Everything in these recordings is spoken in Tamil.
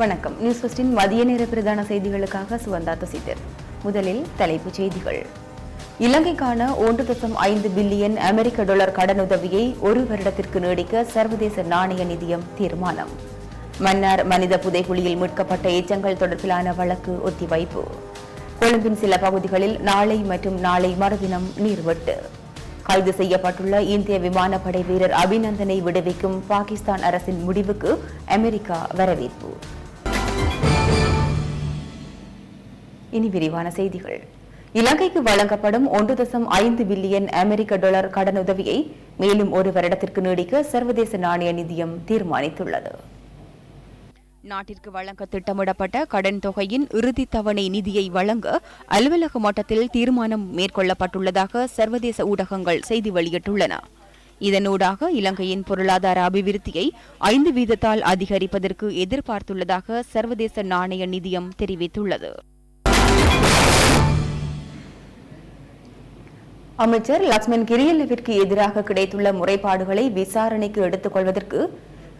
வணக்கம். நியூஸ் ஃபஸ்டின் மதிய நேர பிரதான செய்திகளுக்காக சுவந்தா தசிதர் முதலில் தலைப்புச் செய்திகள். இலங்கைக்கான ஒன்று தசம் ஐந்து பில்லியன் அமெரிக்க டாலர் கடனுதவியை ஒரு வருடத்திற்கு நீடிக்க சர்வதேச நாணய நிதியம் தீர்மானம். மன்னார் மனித புதைகுழியில் மீட்கப்பட்ட எச்சங்கள் தொடர்பிலான வழக்கு ஒத்திவைப்பு. கொழும்பின் சில பகுதிகளில் நாளை மற்றும் நாளை மறுதினம் நீர்வெட்டு. கைது செய்யப்பட்டுள்ள இந்திய விமானப்படை வீரர் அபிநந்தனை விடுவிக்கும் பாகிஸ்தான் அரசின் முடிவுக்கு அமெரிக்கா வரவேற்பு. இனி விரிவான செய்திகள். இலங்கைக்கு வழங்கப்படும் ஒன்று தசம் ஐந்து பில்லியன் அமெரிக்க டாலர் கடனுதவியை மேலும் ஒரு வருடத்திற்கு நீடிக்க சர்வதேச நாணய நிதியம் தீர்மானித்துள்ளது. நாட்டிற்கு வழங்க திட்டமிடப்பட்ட கடன் தொகையின் இறுதி தவணை நிதியை வழங்க அலுவலக மட்டத்தில் தீர்மானம் மேற்கொள்ளப்பட்டுள்ளதாக சர்வதேச ஊடகங்கள் செய்தி வெளியிட்டுள்ளன. இதனூடாக இலங்கையின் பொருளாதார அபிவிருத்தியை ஐந்து வீதத்தால் அதிகரிப்பதற்கு எதிர்பார்த்துள்ளதாக சர்வதேச நாணய நிதியம் தெரிவித்துள்ளது. அமைச்சர் லக்ஷ்மண் கிரியல்லவிற்கு எதிராக கிடைத்துள்ள முறைப்பாடுகளை விசாரணைக்கு எடுத்துக் கொள்வதற்கு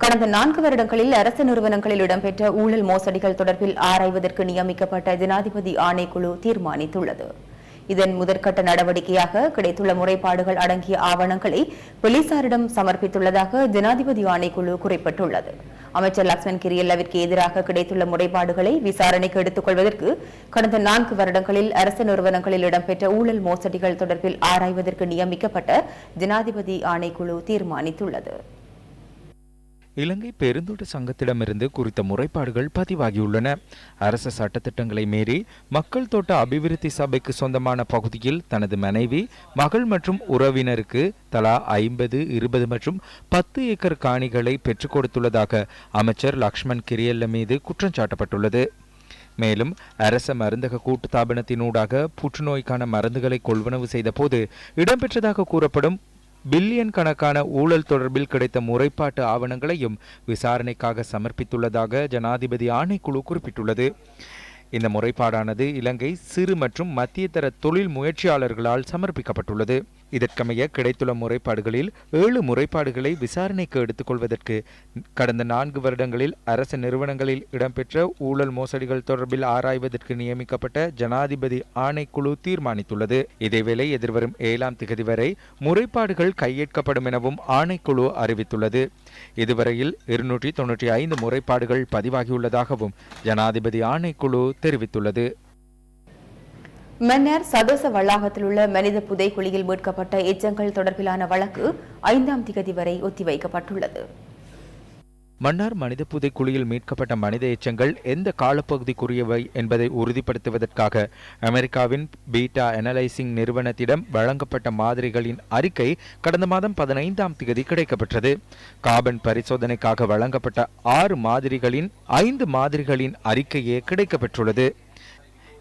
கடந்த நான்கு வருடங்களில் அரசு நிறுவனங்களில் இடம்பெற்ற ஊழல் மோசடிகள் தொடர்பில் ஆராய்வதற்கு நியமிக்கப்பட்ட ஜனாதிபதி ஆணைக்குழு தீர்மானித்துள்ளது. இதன் முதற்கட்ட நடவடிக்கையாக கிடைத்துள்ள முறைப்பாடுகள் அடங்கிய ஆவணங்களை போலீசாரிடம் சமர்ப்பித்துள்ளதாக ஜனாதிபதி ஆணைக்குழு குறிப்பிட்டுள்ளது. அமைச்சர் லக்ஷ்மண் கிரியல்லவிற்கு எதிராக கிடைத்துள்ள முறைப்பாடுகளை விசாரணைக்கு எடுத்துக் கொள்வதற்கு கடந்த நான்கு வருடங்களில் அரசு நிறுவனங்களில் இடம்பெற்ற ஊழல் மோசடிகள் தொடர்பில் ஆராய்வதற்கு நியமிக்கப்பட்ட ஜனாதிபதி ஆணைக்குழு தீர்மானித்துள்ளது. இலங்கை பெருந்தோட்ட சங்கத்திடமிருந்து குறித்த முறைப்பாடுகள் பதிவாகியுள்ளன. அரச சட்டத்திட்டங்களை மீறி மக்கள் தோட்ட அபிவிருத்தி சபைக்கு சொந்தமான பகுதியில் தனது மனைவி மகள் மற்றும் உறவினருக்கு தலா ஐம்பது இருபது மற்றும் பத்து ஏக்கர் காணிகளை பெற்றுக் கொடுத்துள்ளதாக அமைச்சர் லக்ஷ்மண் கிரியல்ல மீது குற்றம் சாட்டப்பட்டுள்ளது. மேலும் அரச மருந்தக கூட்டுத்தாபனத்தினூடாக புற்றுநோய்க்கான மருந்துகளை கொள்வனவு செய்தபோது இடம்பெற்றதாக கூறப்படும் பில்லியன் கணக்கான ஊழல் தொடர்பில் கிடைத்த முறைப்பாட்டு ஆவணங்களையும் விசாரணைக்காக சமர்ப்பித்துள்ளதாக ஜனாதிபதி ஆணைக்குழு குறிப்பிட்டுள்ளது. இந்த முறைப்பாடானது இலங்கை சிறு மற்றும் மத்தியதர தொழில் முயற்சியாளர்களால் சமர்ப்பிக்கப்பட்டுள்ளது. இதற்கமைய கிடைத்துள்ள முறைப்பாடுகளில் ஏழு முறைப்பாடுகளை விசாரணைக்கு எடுத்துக்கொள்வதற்கு கடந்த நான்கு வருடங்களில் அரசு நிறுவனங்களில் இடம்பெற்ற ஊழல் மோசடிகள் தொடர்பில் ஆராய்வதற்கு நியமிக்கப்பட்ட ஜனாதிபதி ஆணைக்குழு தீர்மானித்துள்ளது. இதேவேளை எதிர்வரும் ஏழாம் திகதி வரை முறைப்பாடுகள் கையேற்கப்படும் எனவும் ஆணைக்குழு அறிவித்துள்ளது. இதுவரையில் இருநூற்றி தொன்னூற்றி ஐந்து முறைப்பாடுகள் பதிவாகியுள்ளதாகவும் ஜனாதிபதி ஆணைக்குழு தெரிவித்துள்ளது. மன்னர் சதோச வளாகத்தில் உள்ள மனித புதைக்குழியில் மீட்கப்பட்ட எச்சங்கள் தொடர்பிலான வழக்கு ஐந்தாம் திகதி வரை ஒத்திவைக்கப்பட்டுள்ளது. மன்னார் மனித புதைக்குழியில் மீட்கப்பட்ட மனித எச்சங்கள் எந்த காலப்பகுதிக்குரியவை என்பதை உறுதிப்படுத்துவதற்காக அமெரிக்காவின் பீட்டா அனலைசிங் நிறுவனத்திடம் வழங்கப்பட்ட மாதிரிகளின் அறிக்கை கடந்த மாதம் பதினைந்தாம் தேதி கிடைக்கப்பெற்றது. காபன் பரிசோதனைக்காக வழங்கப்பட்ட ஆறு மாதிரிகளின் ஐந்து மாதிரிகளின் அறிக்கையே கிடைக்கப்பெற்றுள்ளது.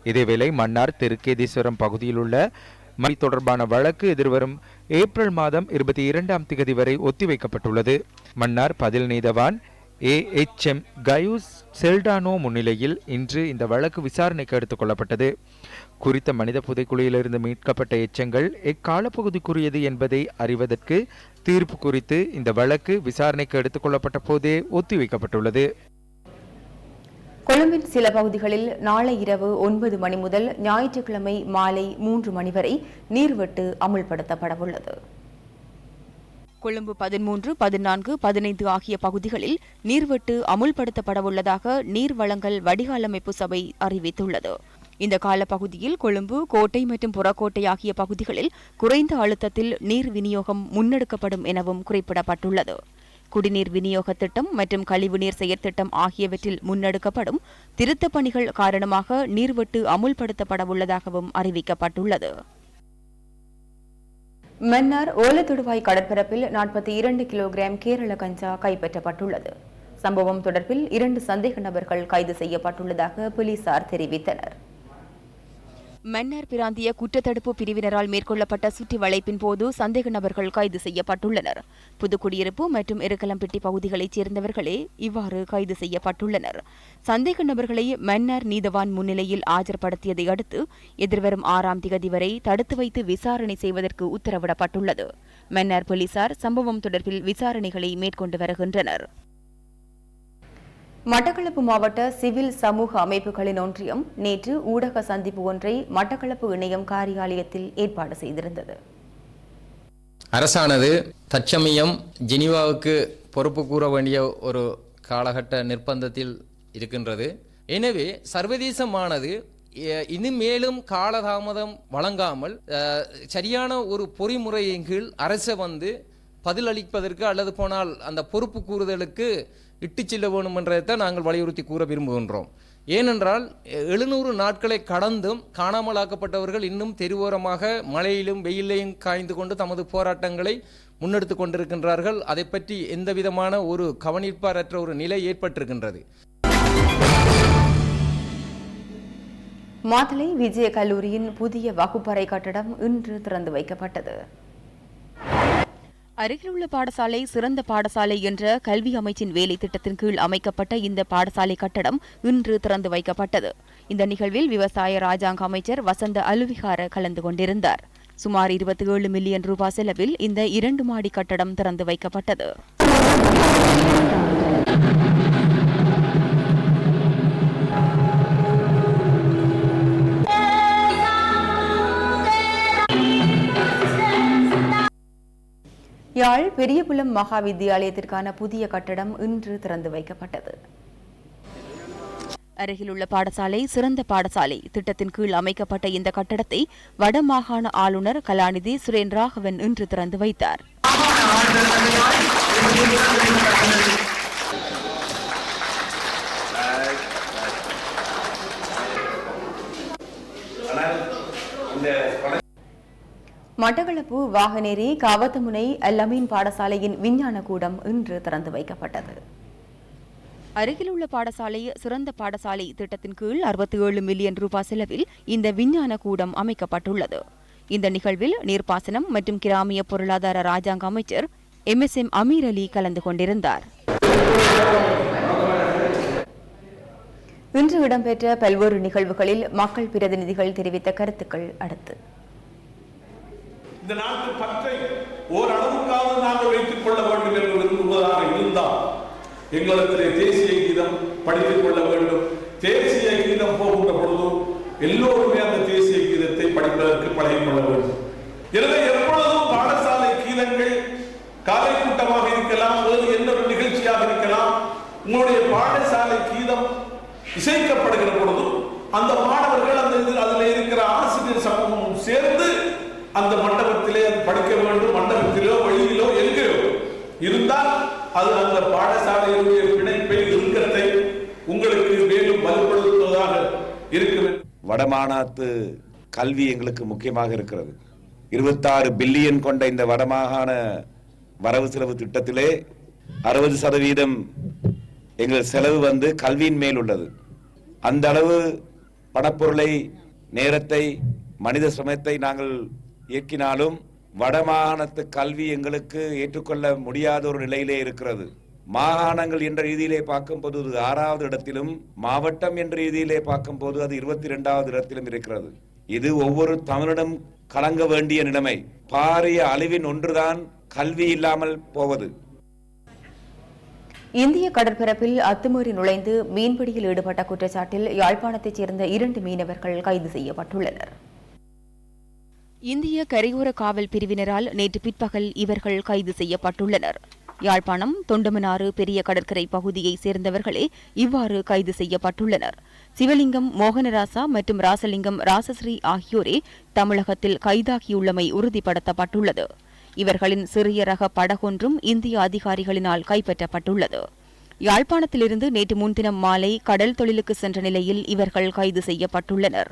இதேவேளை மன்னார் திருக்கேதீஸ்வரம் பகுதியில் உள்ள மணி தொடர்பான வழக்கு எதிர்வரும் ஏப்ரல் மாதம் இருபத்தி இரண்டாம் திகதி வரை ஒத்திவைக்கப்பட்டுள்ளது. மன்னார் பதில் நீதவான் ஏ எச் எம் கயூஸ் செல்டானோ முன்னிலையில் இன்று இந்த வழக்கு விசாரணைக்கு எடுத்துக் கொள்ளப்பட்டது. குறித்த மனித புதைக்குழியிலிருந்து மீட்கப்பட்ட எச்சங்கள் எக்காலப்பகுதிக்குரியது என்பதை அறிவதற்கு தீர்ப்பு குறித்து இந்த வழக்கு விசாரணைக்கு எடுத்துக் கொள்ளப்பட்ட போதே ஒத்திவைக்கப்பட்டுள்ளது. கொழும்பின் சில பகுதிகளில் நாளை இரவு ஒன்பது மணி முதல் ஞாயிற்றுக்கிழமை மாலை மூன்று மணி வரை நீர்வெட்டு அமுல்படுத்தப்படவுள்ளது. கொழும்பு பதிமூன்று பதினான்கு பதினைந்து ஆகிய பகுதிகளில் நீர்வெட்டு அமுல்படுத்தப்படவுள்ளதாக நீர் வழங்கல் வடிகாலமைப்பு சபை அறிவித்துள்ளது. இந்த காலப்பகுதியில் கொழும்பு கோட்டை மற்றும் புறக்கோட்டை ஆகிய பகுதிகளில் குறைந்த அழுத்தத்தில் நீர் விநியோகம் முன்னெடுக்கப்படும் எனவும் குறிப்பிடப்பட்டுள்ளது. குடிநீர் விநியோக திட்டம் மற்றும் கழிவுநீர் செயற்திட்டம் ஆகியவற்றில் முன்னெடுக்கப்படும் திருத்தப் பணிகள் காரணமாக நீர்வெட்டு அமுல்படுத்தப்படவுள்ளதாகவும் அறிவிக்கப்பட்டுள்ளது. மன்னார் ஓலத்துடுவாய் கடற்பரப்பில் நாற்பத்தி இரண்டு கிலோகிராம் கேரள கஞ்சா கைப்பற்றப்பட்டுள்ளது. சம்பவம் தொடர்பில் இரண்டு சந்தேக நபர்கள் கைது செய்யப்பட்டுள்ளதாக போலீசார் தெரிவித்தனர். மன்னார் பிராந்திய குற்றத்தடுப்பு பிரிவினரால் மேற்கொள்ளப்பட்ட சுற்றி வளைப்பின் போது சந்தேக நபர்கள் கைது செய்யப்பட்டுள்ளனர். புதுக்குடியிருப்பு மற்றும் எருக்கலம்பிட்டி பகுதிகளைச் சேர்ந்தவர்களே இவ்வாறு கைது செய்யப்பட்டுள்ளனர். சந்தேக நபர்களை மன்னார் நீதவான் முன்னிலையில் ஆஜர்படுத்தியதை அடுத்து எதிர்வரும் ஆறாம் திகதி வரை தடுத்து வைத்து விசாரணை செய்வதற்கு உத்தரவிடப்பட்டுள்ளது. மன்னார் போலீசார் சம்பவம் தொடர்பில் விசாரணைகளை மேற்கொண்டு வருகின்றனர். மட்டக்களப்பு மாவட்ட சிவில் சமூக அமைப்புகளின் ஒன்றியம் நேற்று ஊடக சந்திப்பு ஒன்றை மட்டக்களப்பு இணையம் காரியாலயத்தில் ஏற்பாடு செய்திருந்தது. அரசானது தற்சமயம் ஜெனீவாவுக்கு பொறுப்பு கூற வேண்டிய ஒரு காலகட்ட நிர்பந்தத்தில் இருக்கின்றது. எனவே சர்வதேசமானது இனிமேலும் காலதாமதம் வழங்காமல் சரியான ஒரு பொறிமுறையின் கீழ் அரசை வந்து பதிலளிப்பதற்கு அல்லது போனால் அந்த பொறுப்பு கூறுதலுக்கு இட்டு செல்ல வேண்டும் என்றதை நாங்கள் வலியுறுத்தி கூற விரும்புகின்றோம். ஏனென்றால் எழுநூறு நாட்களை கடந்தும் காணாமலாக்கப்பட்டவர்கள் இன்னும் தெருவோரமாக மழையிலும் வெயிலையும் காய்ந்து கொண்டு தமது போராட்டங்களை முன்னெடுத்து கொண்டிருக்கின்றார்கள். அதை பற்றி எந்த விதமான ஒரு கவனிப்பாரற்ற ஒரு நிலை ஏற்பட்டிருக்கின்றது. மாத்தளை விஜய கல்லூரியின் புதிய வகுப்பறை கட்டடம் இன்று திறந்து வைக்கப்பட்டது. அருகிலுள்ள பாடசாலை சிறந்த பாடசாலை என்ற கல்வி அமைச்சின் வேலை திட்டத்தின் கீழ் அமைக்கப்பட்ட இந்த பாடசாலை கட்டடம் இன்று திறந்து வைக்கப்பட்டது. இந்த நிகழ்வில் விவசாய ராஜாங்க அமைச்சர் வசந்த அலுவிகார கலந்து கொண்டிருந்தார். சுமார் இருபத்தி ஏழு மில்லியன் ரூபாய் செலவில் இந்த இரண்டு மாடி கட்டடம் திறந்து வைக்கப்பட்டது. யாழ் பெரியகுளம் மகா வித்தியாலயத்திற்கான புதிய கட்டடம் இன்று திறந்து வைக்கப்பட்டது. அருகிலுள்ள பாடசாலை சிறந்த பாடசாலை. திட்டத்தின் கீழ் அமைக்கப்பட்ட இந்த கட்டடத்தை வடமாகாண ஆளுநர் கலாநிதி சுரேன் ராகவன் இன்று திறந்து வைத்தார். மட்டக்களப்பு வாகனேரி காவத்தமுனை அல்லமீன் பாடசாலையின் விஞ்ஞான கூடம் இன்று திறந்து வைக்கப்பட்டது. அருகிலுள்ள பாடசாலை சிறந்த பாடசாலை திட்டத்தின் கீழ் அறுபத்தி ஏழு மில்லியன் ரூபாய் செலவில் இந்த விஞ்ஞான கூடம் அமைக்கப்பட்டுள்ளது. இந்த நிகழ்வில் நீர்ப்பாசனம் மற்றும் கிராமிய பொருளாதார ராஜாங்க அமைச்சர் M S M Ameer Ali கலந்து கொண்டிருந்தார். இன்று இடம்பெற்ற பல்வேறு நிகழ்வுகளில் மக்கள் பிரதிநிதிகள் தெரிவித்த கருத்துக்கள் அடுத்து. இந்த நாட்டு பற்றை ஓரளவுக்காவது நாங்கள் வைத்துக் கொள்ள வேண்டும் என்று விரும்புவதாக இருந்தால் எங்களிடத்திலே தேசிய கீதம் படித்துக் கொள்ள வேண்டும். தேசிய கீதம் போகின்ற பொழுது எல்லோருமே அந்த தேசிய கீதத்தை படிப்பதற்கு பழகிக் கொள்ள வேண்டும். எனவே எப்பொழுதும் பாடசாலை கீதங்கள் காலை கூட்டமாக இருக்கலாம் வேறு எந்த ஒரு நிகழ்ச்சியாக இருக்கலாம் உங்களுடைய பாடசாலை கீதம் இசைக்கப்படுகிற பொழுது அந்த மாணவர்கள் அந்த அதில் இருக்கிற ஆசிரியர் சமூகமும் சேர்ந்து அந்த மண்டபத்திலே அது படிக்க வேண்டும் மண்டபத்திலோ வழியிலோ எங்கேயோ. இருந்தால் அது அந்த பாடசாலையினுடைய பிணைப்பை இறுக்கத்தை உங்களுக்கு மேலும் வலுப்படுத்துவதாக இருக்கும் வடமாநாட்டு கல்வி எங்களுக்கு முக்கியமாக இருக்கிறது. இருபத்தாறு பில்லியன் கொண்ட இந்த வடமாகாண வரவு செலவு திட்டத்திலே அறுபது சதவீதம் எங்கள் செலவு வந்து கல்வியின் மேல் உள்ளது. அந்த அளவு பணப்பொருளை நேரத்தை மனித சிரமத்தை நாங்கள் இயக்கினாலும் வடமாகாணத்து கல்வி எங்களுக்கு ஏற்றுக்கொள்ள முடியாத ஒரு நிலையிலே இருக்கிறது. மாகாணங்கள் என்ற ரீதியிலே பார்க்கும்போது அது ஆறாவது இடத்திலும் மாவட்டம் என்ற ரீதியிலே பார்க்கும்போது அது இருபத்தி ரெண்டாவது இடத்திலும் இருக்கிறது. இது ஒவ்வொரு தமிழனும் கலங்க வேண்டிய நிலைமை. பாரிய அழிவின் ஒன்றுதான் கல்வி இல்லாமல் போவது. இந்திய கடற்பரப்பில் அத்துமீறி நுழைந்து மீன்பிடியில் ஈடுபட்ட குற்றச்சாட்டில் யாழ்ப்பாணத்தைச் சேர்ந்த இரண்டு மீனவர்கள் கைது செய்யப்பட்டுள்ளனர். இந்திய கரையோர காவல் பிரிவினரால் நேற்று பிற்பகல் இவர்கள் கைது செய்யப்பட்டுள்ளனர். யாழ்ப்பாணம் தொண்டமனாறு பெரிய கடற்கரை பகுதியைச் சேர்ந்தவர்களே இவ்வாறு கைது செய்யப்பட்டுள்ளனர். சிவலிங்கம் மோகனராசா மற்றும் ராசலிங்கம் ராசஸ்ரீ ஆகியோரே தமிழகத்தில் கைதாகியுள்ளமை உறுதிப்படுத்தப்பட்டுள்ளது. இவர்களின் சிறிய ரக படகொன்றும் இந்திய அதிகாரிகளினால் கைப்பற்றப்பட்டுள்ளது. யாழ்ப்பாணத்திலிருந்து நேற்று முன்தினம் மாலை கடல் தொழிலுக்கு சென்ற நிலையில் இவர்கள் கைது செய்யப்பட்டுள்ளனர்.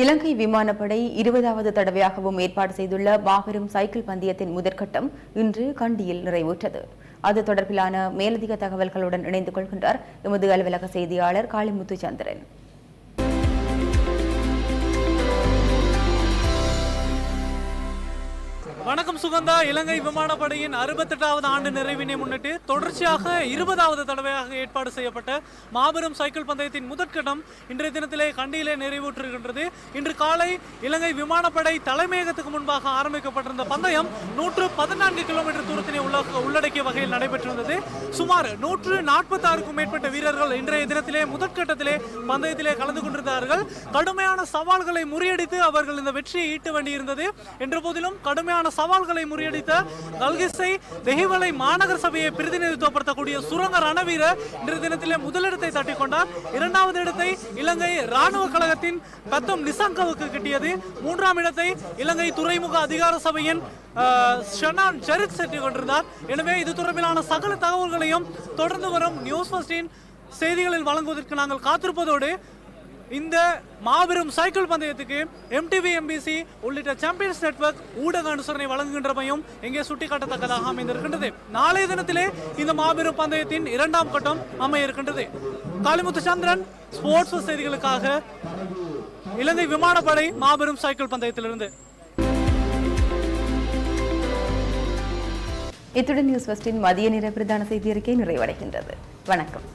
இலங்கை விமானப்படை இருபதாவது தடவையாகவும் ஏற்பாடு செய்துள்ள மாபெரும் சைக்கிள் பந்தயத்தின் முதற்கட்டம் இன்று கண்டியில் நிறைவுற்றது. அது தொடர்பிலான மேலதிக தகவல்களுடன் இணைந்து கொள்கின்றார் எமது அலுவலக செய்தியாளர் காளிமுத்து வணக்கம் சுகந்தா. இலங்கை விமானப்படையின் அறுபத்தெட்டாவது ஆண்டு நிறைவினை முன்னிட்டு தொடர்ச்சியாக இருபதாவது தடவையாக ஏற்பாடு செய்யப்பட்ட மாபெரும் சைக்கிள் பந்தயத்தின் முதற்கட்டம் இன்றைய தினத்திலே கண்டியிலே நிறைவுற்றிருக்கின்றது இன்று காலை இலங்கை விமானப்படை தலைமையகத்துக்கு முன்பாக ஆரம்பிக்கப்பட்டிருந்த பந்தயம் நூற்று பதினான்கு கிலோமீட்டர் தூரத்தினை உள்ள உள்ளடக்கிய வகையில் நடைபெற்றிருந்தது. சுமார் நூற்று நாற்பத்தாறுக்கும் மேற்பட்ட வீரர்கள் இன்றைய தினத்திலே முதற்கட்டத்திலே பந்தயத்திலே கலந்து கொண்டிருந்தார்கள். கடுமையான சவால்களை முறியடித்து அவர்கள் இந்த வெற்றியை ஈட்ட வேண்டியிருந்தது. என்ற போதிலும் கடுமையான சவால்களை முறியடித்த கல்கிசை தெஹிவலை மாநகர சபையை பிரதிநிதித்துவப்படுத்தக்கூடிய சுரங்க ரணவீரர் இன்றைய தினத்திலே முதலிடத்தை தட்டிக்கொண்டார் இரண்டாவது இடத்தை இலங்கை ராணுவ கழகத்தின் பத்தம் நிசாங்கவுக்கு கிட்டியது. மூன்றாம் இடத்தை இலங்கை துறைமுக அதிகார சபையின் ஷனான் ஜரித் சென்று கொண்டிருந்தார். எனவே இது தொடர்பிலான சகல தகவல்களையும் தொடர்ந்து வரும் நியூஸ் ஃபர்ஸ்டின் செய்திகளில் வழங்குவதற்கு நாங்கள் காத்திருப்பதோடு இந்த மாபெரும் சைக்கிள் பந்தயத்துக்கு எம்டிவி எம்பிசி உள்ளிட்ட சாம்பியன்ஸ் நெட்வொர்க் ஊடக அனுசரணை வழங்குகின்றமையும் இங்கே சுட்டிக்காட்டத்தக்கதாக அமைந்திருக்கின்றது. நாளைய தினத்திலே இந்த மாபெரும் பந்தயத்தின் இரண்டாம் கட்டம் அமைய இருக்கின்றது காளிமுத்து சந்திரன் ஸ்போர்ட்ஸ் செய்திகளுக்காக இலங்கை விமானப்படை மாபெரும் சைக்கிள் பந்தயத்திலிருந்து. இத்துடன் நியூஸ் ஃபஸ்டின் மதிய நேர பிரதான செய்தி அறிக்கை நிறைவடைகின்றது. வணக்கம்.